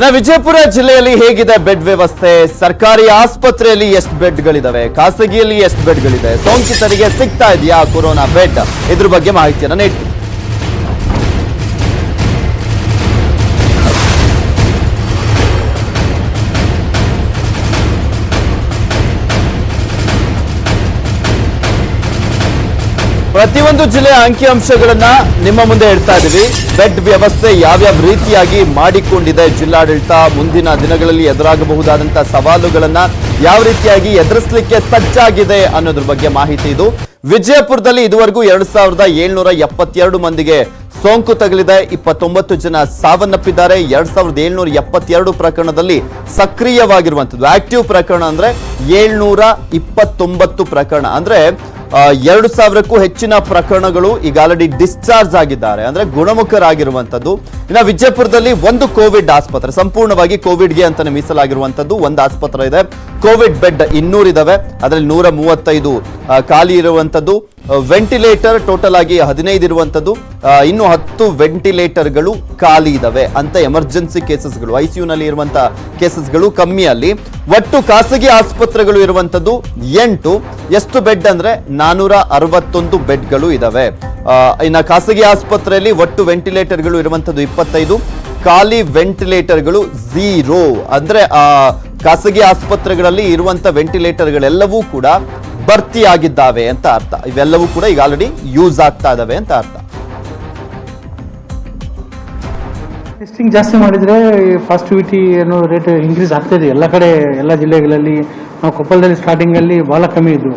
ಇನ್ನ ವಿಜಯಪುರ ಜಿಲ್ಲೆಯಲ್ಲಿ ಹೇಗಿದೆ ಬೆಡ್ ವ್ಯವಸ್ಥೆ? ಸರ್ಕಾರಿ ಆಸ್ಪತ್ರೆಯಲ್ಲಿ ಎಷ್ಟು ಬೆಡ್ಗಳಿದಾವೆ? ಖಾಸಗಿಯಲ್ಲಿ ಎಷ್ಟು ಬೆಡ್ಗಳಿದೆ? ಸೋಂಕಿತರಿಗೆ ಸಿಗ್ತಾ ಇದೆಯಾ ಕೊರೋನಾ ಬೆಡ್? ಇದ್ರ ಬಗ್ಗೆ ಮಾಹಿತಿಯನ್ನು ನೀಡ್ತೀವಿ ಪ್ರತಿಯೊಂದು ಜಿಲ್ಲೆಯ ಅಂಕಿಅಂಶಗಳನ್ನ ನಿಮ್ಮ ಮುಂದೆ ಇಡ್ತಾ ಇದೀವಿ ಬೆಡ್ ವ್ಯವಸ್ಥೆ ಯಾವ್ಯಾವ ರೀತಿಯಾಗಿ ಮಾಡಿಕೊಂಡಿದೆ ಜಿಲ್ಲಾಡಳಿತ ಮುಂದಿನ ದಿನಗಳಲ್ಲಿ ಎದುರಾಗಬಹುದಾದಂತಹ ಸವಾಲುಗಳನ್ನ ಯಾವ ರೀತಿಯಾಗಿ ಎದುರಿಸಲಿಕ್ಕೆ ಸಜ್ಜಾಗಿದೆ ಅನ್ನೋದ್ರ ಬಗ್ಗೆ ಮಾಹಿತಿ ಇದು. ವಿಜಯಪುರದಲ್ಲಿ ಇದುವರೆಗೂ ಎರಡ್ ಸಾವಿರದ ಏಳ್ನೂರ ಎಪ್ಪತ್ತೆರಡು ಮಂದಿಗೆ ಸೋಂಕು ತಗಲಿದೆ. ಇಪ್ಪತ್ತೊಂಬತ್ತು ಜನ ಸಾವನ್ನಪ್ಪಿದ್ದಾರೆ. ಎರಡ್ ಸಾವಿರದ ಏಳ್ನೂರ ಎಪ್ಪತ್ತೆರಡು ಪ್ರಕರಣದಲ್ಲಿ ಸಕ್ರಿಯವಾಗಿರುವಂತದ್ದು. ಆಕ್ಟಿವ್ ಪ್ರಕರಣ ಅಂದ್ರೆ ಏಳ್ನೂರ ಇಪ್ಪತ್ತೊಂಬತ್ತು ಪ್ರಕರಣ. ಅಂದ್ರೆ ಎರಡು ಸಾವಿರಕ್ಕೂ ಹೆಚ್ಚಿನ ಪ್ರಕರಣಗಳು ಈಗ ಆಲ್ರೆಡಿ ಡಿಸ್ಚಾರ್ಜ್ ಆಗಿದ್ದಾರೆ. ಅಂದ್ರೆ ಗುಣಮುಖರಾಗಿರುವಂತದ್ದು ಇನ್ನು ವಿಜಯಪುರದಲ್ಲಿ ಒಂದು ಕೋವಿಡ್ ಆಸ್ಪತ್ರೆ, ಸಂಪೂರ್ಣವಾಗಿ ಕೋವಿಡ್ಗೆ ಅಂತಾನೆ ಮೀಸಲಾಗಿರುವಂತದ್ದು ಒಂದು ಆಸ್ಪತ್ರೆ ಇದೆ. ಕೋವಿಡ್ ಬೆಡ್ ಇನ್ನೂರಿದಾವೆ. ಅದರಲ್ಲಿ ನೂರ ಮೂವತ್ತೈದು ಖಾಲಿ ಇರುವಂತದ್ದು ವೆಂಟಿಲೇಟರ್ ಟೋಟಲ್ ಆಗಿ ಹದಿನೈದು ಇರುವಂತದ್ದು ಇನ್ನು ಹತ್ತು ವೆಂಟಿಲೇಟರ್ಗಳು ಖಾಲಿ ಇದಾವೆ ಅಂತ ಎಮರ್ಜೆನ್ಸಿ ಕೇಸಸ್ಗಳು ಐ ನಲ್ಲಿ ಇರುವಂತಹ ಕೇಸಸ್ಗಳು ಕಮ್ಮಿ ಅಲ್ಲಿ. ಒಟ್ಟು ಖಾಸಗಿ ಆಸ್ಪತ್ರೆಗಳು ಇರುವಂತದ್ದು ಎಂಟು. ಎಷ್ಟು ಬೆಡ್ ಅಂದ್ರೆ ನಾನೂರ ಅರವತ್ತೊಂದು ಬೆಡ್ಗಳು ಇದಾವೆ. ಇನ್ನು ಖಾಸಗಿ ಆಸ್ಪತ್ರೆಯಲ್ಲಿ ಒಟ್ಟು ವೆಂಟಿಲೇಟರ್ಗಳು ಇರುವಂತದ್ದು ಇಪ್ಪತ್ತೈದು. ಖಾಲಿ ವೆಂಟಿಲೇಟರ್ಗಳು ಝೀರೋ ಅಂದ್ರೆ, ಆ, ಖಾಸಗಿ ಆಸ್ಪತ್ರೆಗಳಲ್ಲಿ ಇರುವಂತ ವೆಂಟಿಲೇಟರ್ಗಳೆಲ್ಲವೂ ಕೂಡ ಭರ್ತಿಯಾಗಿದ್ದಾವೆ ಅಂತ ಅರ್ಥ. ಇವೆಲ್ಲವೂ ಕೂಡ ಈಗ ಆಲ್ರೆಡಿ ಯೂಸ್ ಆಗ್ತಾ ಇದಾವೆ ಅಂತ ಅರ್ಥ. ಟೆಸ್ಟಿಂಗ್ ಜಾಸ್ತಿ ಮಾಡಿದರೆ ಪಾಸಿಟಿವಿಟಿ ಅನ್ನೋ ರೇಟ್ ಇನ್ಕ್ರೀಸ್ ಆಗ್ತಾಯಿದೆ ಎಲ್ಲ ಕಡೆ, ಎಲ್ಲ ಜಿಲ್ಲೆಗಳಲ್ಲಿ, ನಾವು ಕೊಪ್ಪಳದಲ್ಲಿ ಸ್ಟಾರ್ಟಿಂಗಲ್ಲಿ ಭಾಳ ಕಮ್ಮಿ ಇದ್ವು.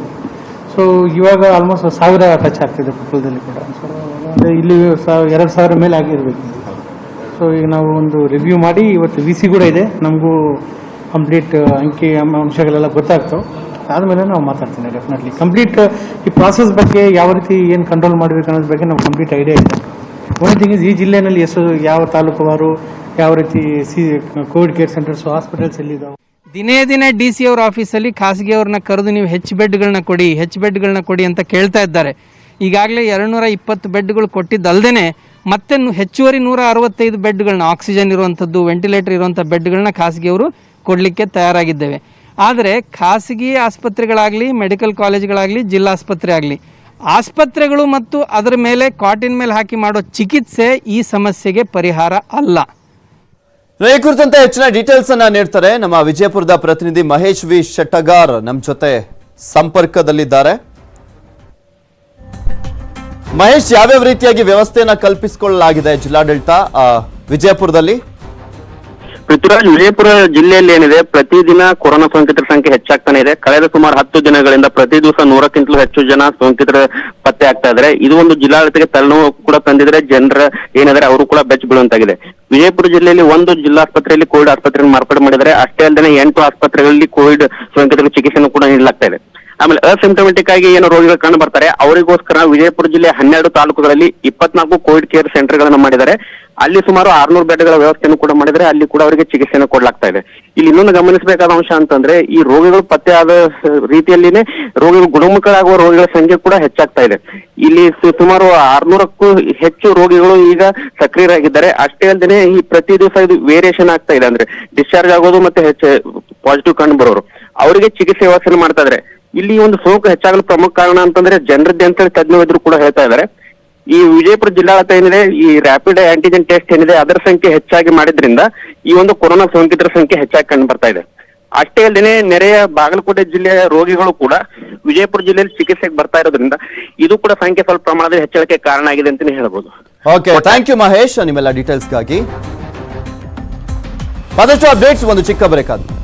ಸೊ ಇವಾಗ ಆಲ್ಮೋಸ್ಟ್ ಸಾವಿರ ಟಚ್ ಆಗ್ತಿದೆ ಕೊಪ್ಪಳದಲ್ಲಿ ಕೂಡ. ಸೊ ಇಲ್ಲಿ ಎರಡು ಸಾವಿರ ಮೇಲೆ ಆಗಿರಬೇಕು. ಸೊ ಈಗ ನಾವು ಒಂದು ರಿವ್ಯೂ ಮಾಡಿ, ಇವತ್ತು ವಿ ಸಿ ಕೂಡ ಇದೆ. ನಮಗೂ ಕಂಪ್ಲೀಟ್ ಅಂಕಿ, ಅಂಶಗಳೆಲ್ಲ ಗೊತ್ತಾಗ್ತವೆ. ಆದಮೇಲೆ ನಾವು ಮಾತಾಡ್ತೀನಿ ಡೆಫಿನೆಟ್ಲಿ ಕಂಪ್ಲೀಟ್ ಈ ಪ್ರಾಸೆಸ್ ಬಗ್ಗೆ ಯಾವ ರೀತಿ ಏನು ಕಂಟ್ರೋಲ್ ಮಾಡಬೇಕು ಅನ್ನೋದ್ರ ಬಗ್ಗೆ ನಮ್ಗೆ ಕಂಪ್ಲೀಟ್ ಐಡಿಯಾ ಇದೆ. ಒನ್ ಥಿಂಗ್ ಇಸ್ ಈ ಜಿಲ್ಲೆನಲ್ಲಿ ಎಷ್ಟು, ಯಾವ ತಾಲೂಕುವಾರು, ಯಾವ ರೀತಿ C, Covid care centres hospitals ಎಲ್ಲಿದ್ದಾವೆ ದಿನೇ ದಿನೇ ಡಿ ಸಿ ಅವ್ರ ಆಫೀಸಲ್ಲಿ ಖಾಸಗಿಯವ್ರನ್ನ ಕರೆದು ನೀವು ಹೆಚ್ಚು ಬೆಡ್ಗಳನ್ನ ಕೊಡಿ ಹೆಚ್ಚು ಬೆಡ್ಗಳನ್ನ ಕೊಡಿ ಅಂತ ಕೇಳ್ತಾ ಇದ್ದಾರೆ. ಈಗಾಗಲೇ ಎರಡುನೂರ ಇಪ್ಪತ್ತು ಬೆಡ್ಗಳು ಕೊಟ್ಟಿದ್ದಲ್ದೇ ಮತ್ತೆ ಹೆಚ್ಚುವರಿ ನೂರ ಅರವತ್ತೈದು ಬೆಡ್ಗಳನ್ನ ಆಕ್ಸಿಜನ್ ಇರುವಂಥದ್ದು ವೆಂಟಿಲೇಟರ್ ಇರುವಂಥ ಬೆಡ್ಗಳನ್ನ ಖಾಸಗಿಯವರು ಕೊಡಲಿಕ್ಕೆ ತಯಾರಾಗಿದ್ದೇವೆ. ಆದರೆ ಖಾಸಗಿ ಆಸ್ಪತ್ರೆಗಳಾಗಲಿ, ಮೆಡಿಕಲ್ ಕಾಲೇಜ್ಗಳಾಗಲಿ ಜಿಲ್ಲಾಸ್ಪತ್ರೆ ಆಗಲಿ, ಆಸ್ಪತ್ರೆಗಳು ಮತ್ತು ಅದರ ಮೇಲೆ ಕಾಟಿನ ಮೇಲೆ ಹಾಕಿ ಮಾಡೋ ಚಿಕಿತ್ಸೆ ಈ ಸಮಸ್ಯೆಗೆ ಪರಿಹಾರ ಅಲ್ಲ. ಈ ಕುರಿತಂತೆ ಹೆಚ್ಚಿನ ಡೀಟೇಲ್ಸ್ ಅನ್ನ ನೀಡ್ತಾರೆ ನಮ್ಮ ವಿಜಯಪುರದ ಪ್ರತಿನಿಧಿ ಮಹೇಶ್ ವಿ ಶೆಟ್ಟಗಾರ್. ನಮ್ಮ ಜೊತೆ ಸಂಪರ್ಕದಲ್ಲಿದ್ದಾರೆ. ಮಹೇಶ್, ಯಾವ್ಯಾವ ರೀತಿಯಾಗಿ ವ್ಯವಸ್ಥೆಯನ್ನ ಕಲ್ಪಿಸಿಕೊಳ್ಳಲಾಗಿದೆ ಜಿಲ್ಲಾಡಳಿತ ವಿಜಯಪುರದಲ್ಲಿ? ಪೃಥ್ವಿರಾಜ್ ವಿಜಯಪುರ ಜಿಲ್ಲೆಯಲ್ಲಿ ಏನಿದೆ? ಪ್ರತಿದಿನ ಕೊರೋನಾ ಸೋಂಕಿತರ ಸಂಖ್ಯೆ ಹೆಚ್ಚಾಗ್ತಾನೆ ಇದೆ. ಕಳೆದ ಸುಮಾರು ಹತ್ತು ದಿನಗಳಿಂದ ಪ್ರತಿ ದಿವಸ ನೂರಕ್ಕಿಂತಲೂ ಹೆಚ್ಚು ಜನ ಸೋಂಕಿತರ ಪತ್ತೆ ಆಗ್ತಾ ಇದ್ರೆ ಇದು ಒಂದು ಜಿಲ್ಲಾಡಳಿತಕ್ಕೆ ತಲೆನೋವು ಕೂಡ ತಂದಿದ್ರೆ ಜನರ ಏನಾದ್ರೆ ಅವರು ಕೂಡ ಬೆಚ್ಚ ಬೀಳುವಂತಾಗಿದೆ. ವಿಜಯಪುರ ಜಿಲ್ಲೆಯಲ್ಲಿ ಒಂದು ಜಿಲ್ಲಾಸ್ಪತ್ರೆಯಲ್ಲಿ ಕೋವಿಡ್ ಆಸ್ಪತ್ರೆಯನ್ನು ಮಾರ್ಪಾಡು ಮಾಡಿದರೆ ಅಷ್ಟೇ ಅಲ್ಲದೆ ಎಂಟು ಆಸ್ಪತ್ರೆಗಳಲ್ಲಿ ಕೋವಿಡ್ ಸೋಂಕಿತರ ಚಿಕಿತ್ಸೆಯನ್ನು ಕೂಡ ನೀಡಲಾಗ್ತಾ ಇದೆ. ಆಮೇಲೆ ಅಸಿಂಪ್ಟಮೆಟಿಕ್ ಆಗಿ ಏನು ರೋಗಿಗಳು ಕಂಡು ಬರ್ತಾರೆ. ಅವರಿಗೋಸ್ಕರ ವಿಜಯಪುರ ಜಿಲ್ಲೆ ಹನ್ನೆರಡು ತಾಲೂಕುಗಳಲ್ಲಿ ಇಪ್ಪತ್ನಾಲ್ಕು ಕೋವಿಡ್ ಕೇರ್ ಸೆಂಟರ್ ಗಳನ್ನ ಮಾಡಿದ್ದಾರೆ. ಅಲ್ಲಿ ಸುಮಾರು ಆರ್ನೂರು ಬೆಡ್ಗಳ ವ್ಯವಸ್ಥೆಯನ್ನು ಕೂಡ ಮಾಡಿದ್ರೆ ಅಲ್ಲಿ ಕೂಡ ಅವರಿಗೆ ಚಿಕಿತ್ಸೆಯನ್ನು ಕೊಡಲಾಗ್ತಾ ಇದೆ. ಇಲ್ಲಿ ಇನ್ನೊಂದು ಗಮನಿಸಬೇಕಾದ ಅಂಶ ಅಂತಂದ್ರೆ, ಈ ರೋಗಿಗಳು ಪತ್ತೆ ಆದ ರೀತಿಯಲ್ಲಿನೆ ರೋಗಿಗಳು ಗುಣಮುಖರಾಗುವ ರೋಗಿಗಳ ಸಂಖ್ಯೆ ಕೂಡ ಹೆಚ್ಚಾಗ್ತಾ ಇದೆ. ಇಲ್ಲಿ ಸುಮಾರು ಆರ್ನೂರಕ್ಕೂ ಹೆಚ್ಚು ರೋಗಿಗಳು ಈಗ ಸಕ್ರಿಯರಾಗಿದ್ದಾರೆ. ಅಷ್ಟೇ ಅಲ್ಲದೆ ಈ ಪ್ರತಿ ದಿವಸ ಇದು ವೇರಿಯೇಷನ್ ಆಗ್ತಾ ಇದೆ. ಅಂದ್ರೆ ಡಿಸ್ಚಾರ್ಜ್ ಆಗೋದು ಮತ್ತೆ ಹೆಚ್ಚು ಪಾಸಿಟಿವ್ ಕಂಡು ಬರೋರು. ಅವರಿಗೆ ಚಿಕಿತ್ಸೆ ವ್ಯವಸ್ಥೆ ಮಾಡ್ತಾ ಇದ್ರೆ. ಇಲ್ಲಿ ಒಂದು ಸೋಂಕು ಹೆಚ್ಚಾಗಲು ಪ್ರಮುಖ ಕಾರಣ ಅಂತಂದ್ರೆ ಜನರದ್ದೇ ಅಂತೇಳಿ ತಜ್ಞ ವೈದ್ಯರು ಕೂಡ ಹೇಳ್ತಾ ಇದ್ದಾರೆ ಈ ವಿಜಯಪುರ ಜಿಲ್ಲಾಡಳಿತ ಏನಿದೆ ಈ ರ್ಯಾಪಿಡ್ ಆಂಟಿಜೆನ್ ಟೆಸ್ಟ್ ಏನಿದೆ ಅದರ ಸಂಖ್ಯೆ ಹೆಚ್ಚಾಗಿ ಮಾಡಿದ್ರಿಂದ ಈ ಒಂದು ಕೊರೋನಾ ಸೋಂಕಿತರ ಸಂಖ್ಯೆ ಹೆಚ್ಚಾಗಿ ಕಂಡು ಬರ್ತಾ ಇದೆ. ಅಷ್ಟೇ ಅಲ್ಲದೆ ನೆರೆಯ ಬಾಗಲಕೋಟೆ ಜಿಲ್ಲೆಯ ರೋಗಿಗಳು ಕೂಡ ವಿಜಯಪುರ ಜಿಲ್ಲೆಯಲ್ಲಿ ಚಿಕಿತ್ಸೆಗೆ ಬರ್ತಾ ಇರೋದ್ರಿಂದ ಇದು ಕೂಡ ಸಂಖ್ಯೆ ಸ್ವಲ್ಪ ಪ್ರಮಾಣದಲ್ಲಿ ಹೆಚ್ಚಳಕ್ಕೆ ಕಾರಣ ಆಗಿದೆ ಅಂತಾನೆ ಹೇಳ್ಬೋದು. ಓಕೆ ಥ್ಯಾಂಕ್ ಯು ಮಹೇಶ್ ನಿಮ್ಮೆಲ್ಲ ಡೀಟೇಲ್ಸ್ಗಾಗಿ ಆದಷ್ಟು ಅಪ್ಡೇಟ್ಸ್ ಒಂದು ಚಿಕ್ಕ ಬ್ರೇಕ್ ಆದ್ಮೇಲೆ.